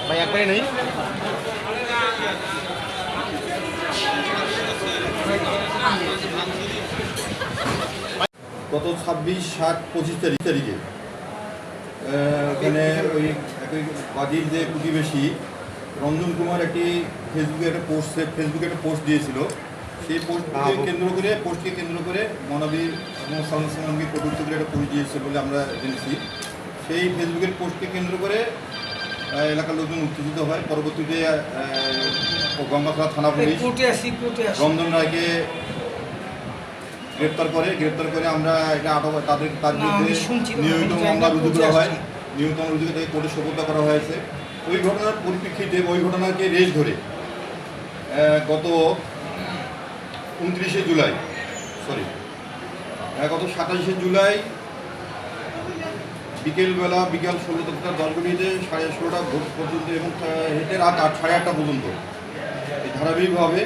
ভাই একবারে নেই। গত ছাব্বিশ সাত পঁচিশ তারিখ তারিখে আহ, এখানে ওই একই বাদির যে প্রতিবেশী রঞ্জন কুমার একটি ফেসবুকে একটা পোস্ট ফেসবুকে একটা পোস্ট দিয়েছিল। সেই পোস্টকে কেন্দ্র করে পোস্টকে কেন্দ্র করে মনাবীর এবং সালামকে কটূক্তি করে একটা পোস্ট দিয়েছে বলে আমরা জেনেছি। সেই ফেসবুকের পোস্টকে কেন্দ্র করে এলাকার লোকজন উত্তেজিত হয়। পরবর্তীতে গঙ্গাখলা থানা পুলিশ রঞ্জন রায়কে গ্রেপ্তার করে। গ্রেপ্তার করে আমরা এটা আটক তাদের তার বিরুদ্ধে নিয়মিত মামলা রুজু করা হয়। নিয়মিত মামলা রুজু করে তাকে কোর্টে সোপর্দ করা হয়েছে। ঘটনার পরিপ্রেক্ষিতে ওই ঘটনাকে রেশ ধরে গত উনত্রিশে জুলাই সরি গত সাতাশে জুলাই বিকেলবেলা বিকাল ষোলো দশটা দশ মিনিটে সাড়ে ষোলোটা ভোট পর্যন্ত এবং হেঁটে রাত আট, সাড়ে আটটা পর্যন্ত এই ধারাবাহিকভাবে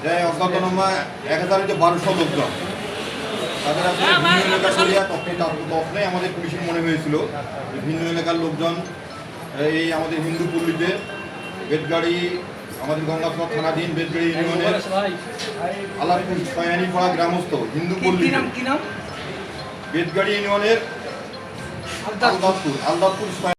প্রায় অজ্ঞাতনামা এক হাজার যে বারোশো লোকজন। তাদের ভিন্ন এলাকা করিয়া তখন তখনই আমাদের পুলিশের মনে হয়েছিল যে ভিন্ন এলাকার লোকজন এই আমাদের হিন্দু পল্লীতে বেদগাড়ি আমাদের গঙ্গাপুর থানাধীন বেদগাড়ি ইউনিয়নের আলাপুর ছয়ানিপাড়া গ্রামস্থ হিন্দু নাম বেদগাড়ি ইউনিয়নের আলদাতপুর আলদাতপুর